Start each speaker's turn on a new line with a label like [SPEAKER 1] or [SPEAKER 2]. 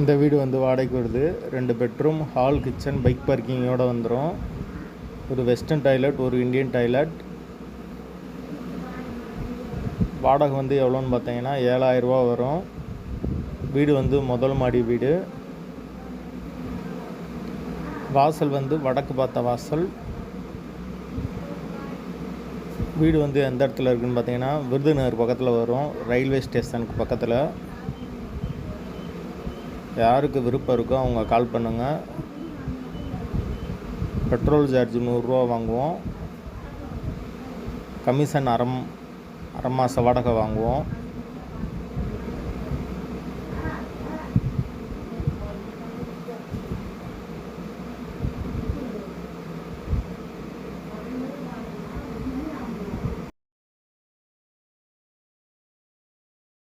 [SPEAKER 1] இந்த வீடு வந்து வாடகைக்கு வருது. ரெண்டு பெட்ரூம் ஹால் கிச்சன் பைக் பார்க்கிங்கோட வந்துடும் ஒரு வெஸ்டர்ன் டாய்லெட் ஒரு இந்தியன் டாய்லெட் வாடகை வந்து எவ்வளோன்னு பார்த்தீங்கன்னா ஏழாயிரரூபா வரும். வீடு வந்து முதல் மாடி வீடு. வாசல் வந்து வடக்கு பார்த்த வாசல். வீடு வந்து எந்த இடத்துல இருக்குன்னு பார்த்தீங்கன்னா விருதுநகர் பக்கத்தில் வரும். ரயில்வே ஸ்டேஷனுக்கு பக்கத்தில். யாருக்கு விருப்பம் இருக்கோ அவங்க கால் பண்ணுங்கள் பெட்ரோல் சார்ஜ் நூறுரூவா வாங்குவோம். கமிஷன் அறம் அரை மாத வாடகை வாங்குவோம்.